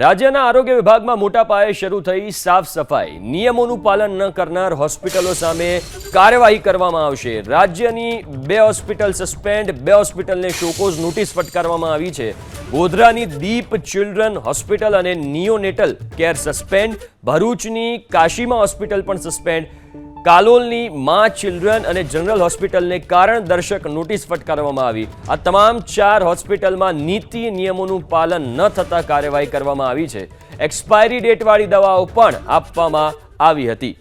રાજ્યના આરોગ્ય વિભાગમાં મોટા પાયે શરૂ થઈ સાફ સફાઈ. નિયમોનું પાલન ન કરનાર હોસ્પિટલો સામે કાર્યવાહી કરવામાં આવશે. રાજ્યની બે હોસ્પિટલ સસ્પેન્ડ, બે હોસ્પિટલને શોકોઝ નોટિસ ફટકારવામાં આવી છે. ગોધરાની દીપ ચિલ્ડ્રન હોસ્પિટલ અને નિયોનેટલ કેર સસ્પેન્ડ. ભરૂચની કાશીમાં હોસ્પિટલ પણ સસ્પેન્ડ. કાલોલની મા ચિલ્ડ્રન અને જનરલ હોસ્પિટલને કારણ દર્શક નોટિસ ફટકારવામાં આવી. આ તમામ ચાર હોસ્પિટલમાં નીતિ નિયમોનું પાલન ન થતા કાર્યવાહી કરવામાં આવી છે. એક્સપાયરી ડેટવાળી દવાઓ પણ આપવામાં આવી હતી.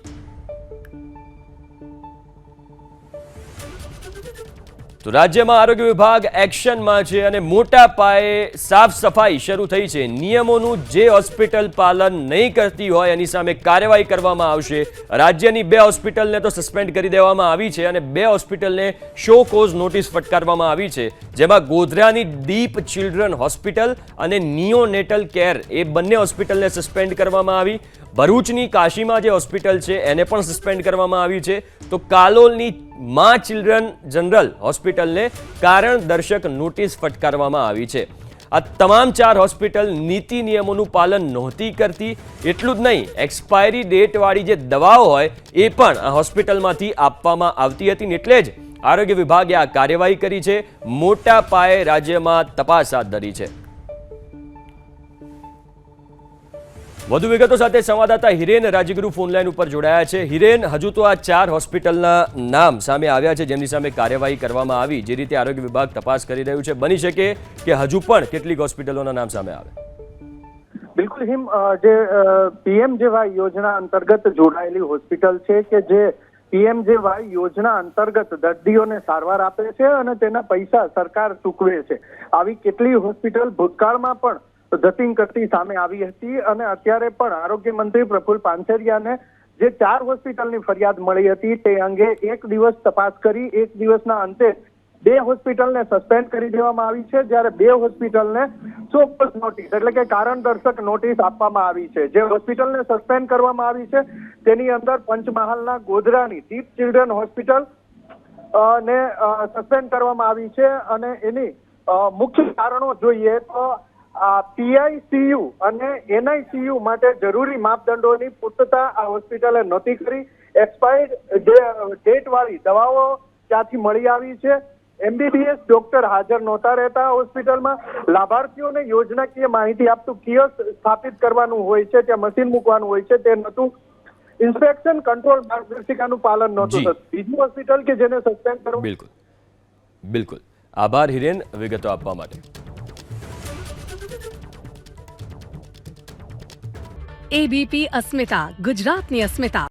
તો રાજ્યમાં આરોગ્ય વિભાગ એક્શનમાં છે અને મોટા પાયે સાફ સફાઈ શરૂ થઈ છે. નિયમોનું જે હોસ્પિટલ પાલન નહીં કરતી હોય એની સામે કાર્યવાહી કરવામાં આવશે. રાજ્યની બે હોસ્પિટલને તો સસ્પેન્ડ કરી દેવામાં આવી છે અને બે હોસ્પિટલને શો કોઝ નોટિસ ફટકારવામાં આવી છે. જેમાં ગોધરાની દીપ ચિલ્ડ્રન હોસ્પિટલ અને નિયોનેટલ કેર એ બંને હોસ્પિટલને સસ્પેન્ડ કરવામાં આવી. ભરૂચની કાશીમાં જે હોસ્પિટલ છે, એને પણ સસ્પેન્ડ કરવામાં આવી છે. તો કાલોલની મા ચિલ્ડ્રન જનરલ હોસ્પિટલને કારણ દર્શક નોટિસ ફટકારવામાં આવી છે. આ તમામ ચાર હોસ્પિટલ નીતિ નિયમોનું પાલન નહોતી કરતી, એટલું જ નહીં એક્સપાયરી ડેટવાળી જે દવાઓ હોય, એ પણ આ હોસ્પિટલમાંથી આપવામાં આવતી હતી ને એટલે જ આરોગ્ય વિભાગે આ કાર્યવાહી કરી છે. મોટા પાયે રાજ્યમાં તપાસ હાથ ધરી છે. વધુ વિગતો સાથે સંવાદદાતા હિરેન રાજગુરુ ફોનલાઈન ઉપર જોડાયા છે. હિરેન, હજુ તો આ ચાર હોસ્પિટલના નામ સામે આવ્યા છે, જેમની સામે કાર્યવાહી કરવામાં આવી, જે રીતે આરોગ્ય વિભાગ તપાસ કરી રહ્યું છે. બની શકે કે હજુ પણ કેટલીક હોસ્પિટલોના નામ સામે આવે? બિલકુલ હિમ જે પીએમ જેવાય યોજના અંતર્ગત જોડાયેલી હોસ્પિટલ છે કે જે પીએમ જેવાય યોજના અંતર્ગત દર્દીઓને સારવાર આપે છે અને તેના પૈસા સરકાર ચૂકવે છે. આવી કેટલી હોસ્પિટલ ભૂતકાળમાં પણ ધતિંગ કરતી સામે આવી હતી અને અત્યારે પણ આરોગ્ય મંત્રી પ્રફુલ પાનસેરિયાને જે ચાર હોસ્પિટલની ફરિયાદ મળી હતી તે અંગે એક દિવસ તપાસ કરી, એક દિવસના અંતે બે હોસ્પિટલને સસ્પેન્ડ કરી દેવામાં આવી છે, જ્યારે બે હોસ્પિટલને ચોક્કસ નોટિસ, એટલે કે કારણ દર્શક નોટિસ આપવામાં આવી છે. જે હોસ્પિટલને સસ્પેન્ડ કરવામાં આવી છે, તેની અંદર પંચમહાલના ગોધરાની દીપ ચિલ્ડ્રન હોસ્પિટલ ને સસ્પેન્ડ કરવામાં આવી છે અને એની મુખ્ય કારણો જોઈએ તો પીઆઈસીયુ અને એનઆઈસીયુ માટે જરૂરી માપદંડોની પૂર્તતા આ હોસ્પિટલે નહોતી કરી. એક્સપાયર્ડ ડેટ વાળી દવાઓ ત્યાંથી મળી આવી છે. એમબીબીએસ ડોક્ટર હાજર નહોતા રહેતા હોસ્પિટલમાં. લાભાર્થીઓને યોજનાકીય માહિતી આપતું કિયોસ્ક સ્થાપિત કરવાનું હોય છે ત્યાં મશીન મૂકવાનું હોય છે તે નહોતું. ઇન્સ્પેક્શન કંટ્રોલ માર્ગદર્શિકાનું પાલન નહોતું થતું. બીજી હોસ્પિટલ કે જેને સસ્પેન્ડ કરવું? બિલકુલ. બિલકુલ. આભાર હિરેન વિગતો આપવા માટે. એબીપી અસ્મિતા ગુજરાતની અસ્મિતા